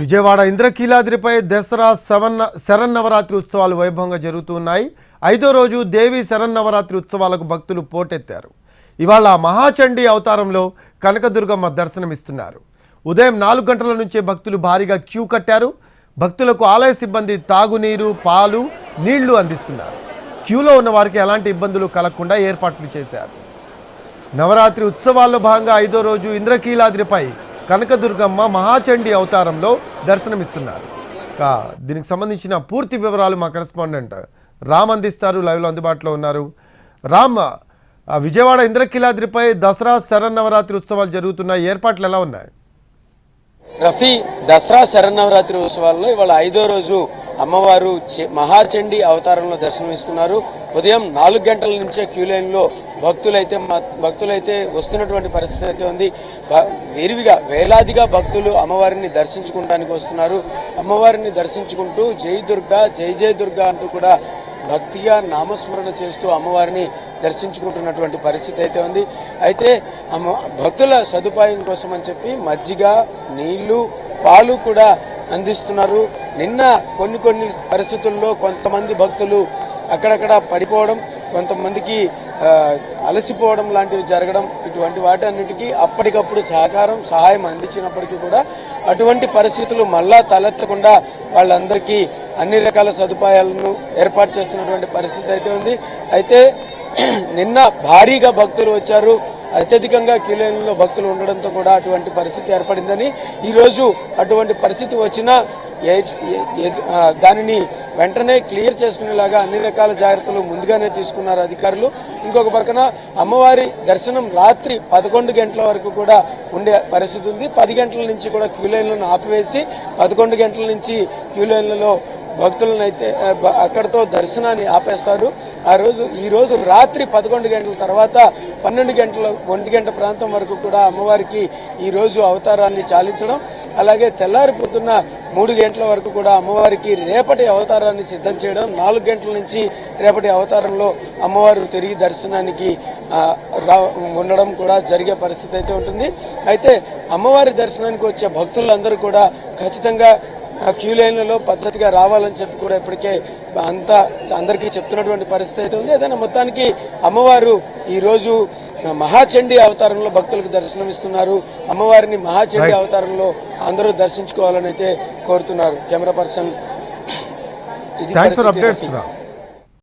విజయవాడ ఇంద్రకీలాద్రిపై దసరా శవన్న శరన్నవరాత్రి ఉత్సవాలు వైభవంగా జరుగుతున్నాయి. ఐదో రోజు దేవి శరన్నవరాత్రి ఉత్సవాలకు భక్తులు పోటెత్తారు. ఇవాళ మహాచండీ అవతారంలో కనకదుర్గమ్మ దర్శనమిస్తున్నారు. ఉదయం నాలుగు గంటల నుంచే భక్తులు భారీగా క్యూ కట్టారు. భక్తులకు ఆలయ సిబ్బంది తాగునీరు పాలు నీళ్ళు అందిస్తున్నారు. క్యూలో ఉన్న వారికి ఎలాంటి ఇబ్బందులు కలగకుండా ఏర్పాట్లు చేశారు. నవరాత్రి ఉత్సవాల్లో భాగంగా ఐదో రోజు ఇంద్రకీలాద్రిపై కనకదుర్గమ్మ మహాచండీ అవతారంలో దర్శనమిస్తున్నారు. కా దీనికి సంబంధించిన పూర్తి వివరాలు మా కరెస్పాండెంట్ రామ్ అందిస్తారు లైవ్లో అందుబాటులో ఉన్నారు. రామ్ విజయవాడ ఇంద్రకీలాద్రిపై దసరా శరన్నవరాత్రి ఉత్సవాలు జరుగుతున్న ఏర్పాట్లు ఎలా ఉన్నాయి? రఫీ దసరా శరన్నవరాత్రి ఉత్సవాల్లో ఇవాళ ఐదో రోజు అమ్మవారు చె- మహాచండి అవతారంలో దర్శనమిస్తున్నారు. ఉదయం నాలుగు గంటల నుంచే క్యూ లైన్లో భక్తులైతే మ- భక్తులైతే వస్తున్నటువంటి పరిస్థితి అయితే ఉంది. విరివిగా వేలాదిగా భక్తులు అమ్మవారిని దర్శించుకుంటానికి వస్తున్నారు. అమ్మవారిని దర్శించుకుంటూ జై దుర్గా జై జై దుర్గా అంటూ కూడా భక్తిగా నామస్మరణ చేస్తూ అమ్మవారిని దర్శించుకుంటున్నటువంటి పరిస్థితి అయితే ఉంది. అయితే అమ్మ భక్తుల సదుపాయం కోసం అని చెప్పి మజ్జిగ నీళ్ళు పాలు కూడా అందిస్తున్నారు. నిన్న కొన్ని కొన్ని పరిస్థితుల్లో కొంతమంది భక్తులు అక్కడక్కడ పడిపోవడం కొంతమందికి అలసిపోవడం లాంటివి జరగడం ఇటువంటి వాటి అన్నిటికీ అప్పటికప్పుడు సహకారం సహాయం అందించినప్పటికీ కూడా అటువంటి పరిస్థితులు మళ్ళా తలెత్తకుండా వాళ్ళందరికీ అన్ని రకాల సదుపాయాలను ఏర్పాటు చేస్తున్నటువంటి పరిస్థితి అయితే ఉంది. అయితే నిన్న భారీగా భక్తులు వచ్చారు. అత్యధికంగా క్యూలైన్లో భక్తులు ఉండడంతో కూడా అటువంటి పరిస్థితి ఏర్పడిందని ఈరోజు అటువంటి పరిస్థితి వచ్చినా ఏ- దానిని వెంటనే క్లియర్ చేసుకునేలాగా అన్ని రకాల జాగ్రత్తలు ముందుగానే తీసుకున్నారు అధికారులు. ఇంకొక పక్కన అమ్మవారి దర్శనం రాత్రి పదకొండు గంటల వరకు కూడా ఉండే పరిస్థితి ఉంది. పది గంటల నుంచి కూడా క్యూ లైన్లను ఆపివేసి పదకొండు గంటల నుంచి క్యూ లైన్లలో భక్తులను అయితే అక్కడితో అక్కడతో దర్శనాన్ని ఆపేస్తారు. ఆ రోజు ఈ రోజు రాత్రి పదకొండు గంటల తర్వాత పన్నెండు గంటల ఒంటి గంట ప్రాంతం వరకు కూడా అమ్మవారికి ఈ రోజు అవతారాన్ని చాలించడం అలాగే తెల్లారి పొద్దున్న మూడు గంటల వరకు కూడా అమ్మవారికి రేపటి అవతారాన్ని సిద్ధం చేయడం నాలుగు గంటల నుంచి రేపటి అవతారంలో అమ్మవారు తిరిగి దర్శనానికి రా ఉండడం కూడా జరిగే పరిస్థితి అయితే ఉంటుంది. అయితే అమ్మవారి దర్శనానికి వచ్చే భక్తులందరూ కూడా ఖచ్చితంగా క్యూ లైన్లలో పద్ధతిగా రావాలని చెప్పి కూడా ఇప్పటికే అంతా అందరికీ చెప్తున్నటువంటి పరిస్థితి అయితే ఉంది. ఏదైనా మొత్తానికి అమ్మవారు ఈరోజు మహాచండీ అవతారంలో భక్తులకు దర్శనమిస్తున్నారు అమ్మవారిని మహాచండీ అవతారంలో అందరూ దర్శించుకోవాలని అయితే కోరుతున్నారు. కెమెరా పర్సన్ ఇది